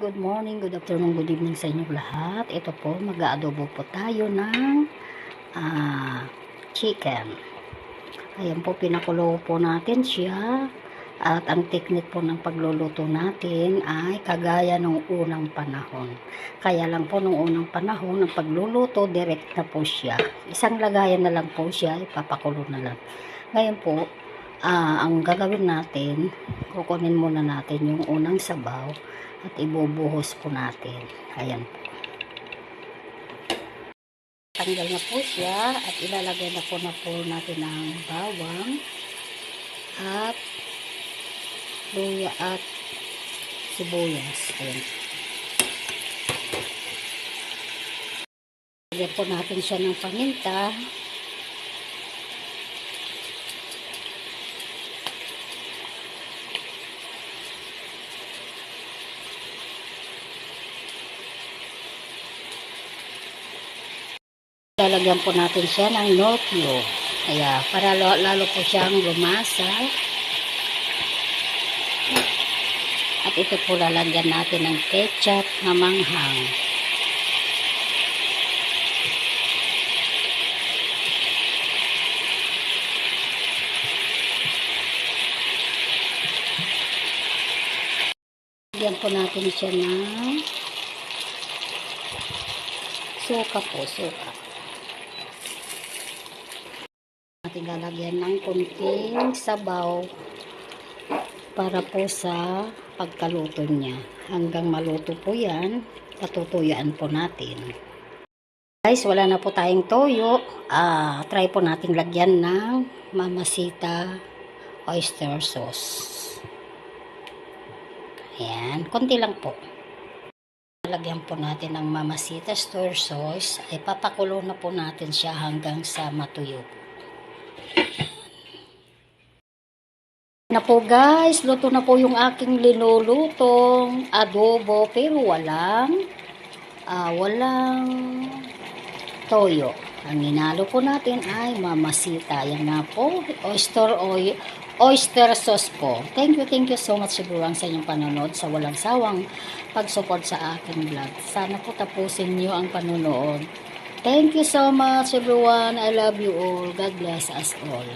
good morning, good afternoon, good evening sa inyo lahat. Ito po, mag-aadobo po tayo ng ah, chicken. Ayan po, pinakulo po natin siya. At ang technique po ng pagluluto natin ay kagaya ng unang panahon. Kaya lang po nung unang panahon, ng pagluluto, direct na po siya. Isang lagayan na lang po siya, ipapakulo na lang. Ngayon po, ah, ang gagawin natin, kukunin muna natin yung unang sabaw at ibubuhos po natin. Ayan po. Tanggal na po siya at ilalagay na po na po natin ang bawang at luya at sibuyas. Ayan. Lagyan po natin siya ng paminta. Lalagyan po natin siya ng notio. Kaya para lalo, lalo po siyang lumasa. At ito po lalagyan natin ng ketchup na manghang. Lagyan po natin siya ng suka po, suka. Natin lalagyan ng kunting sabaw para po sa pagkaluto niya. Hanggang maluto po yan, patutuyaan po natin. Guys, wala na po tayong toyo. Ah, try po nating lagyan ng mamasita oyster sauce. Ayan, konti lang po. Lagyan po natin ng mamasita store sauce. Ay papakulo na po natin siya hanggang sa matuyo po. Na po guys, luto na po yung aking linulutong adobo pero walang ah, walang toyo. Ang inalo po natin ay mamasita. Yan nga po, oyster oil, oyster sauce po. Thank you, thank you so much everyone sa inyong panonood, sa walang sawang pag-support sa aking vlog. Sana po tapusin niyo ang panonood. Thank you so much everyone. I love you all. God bless us all.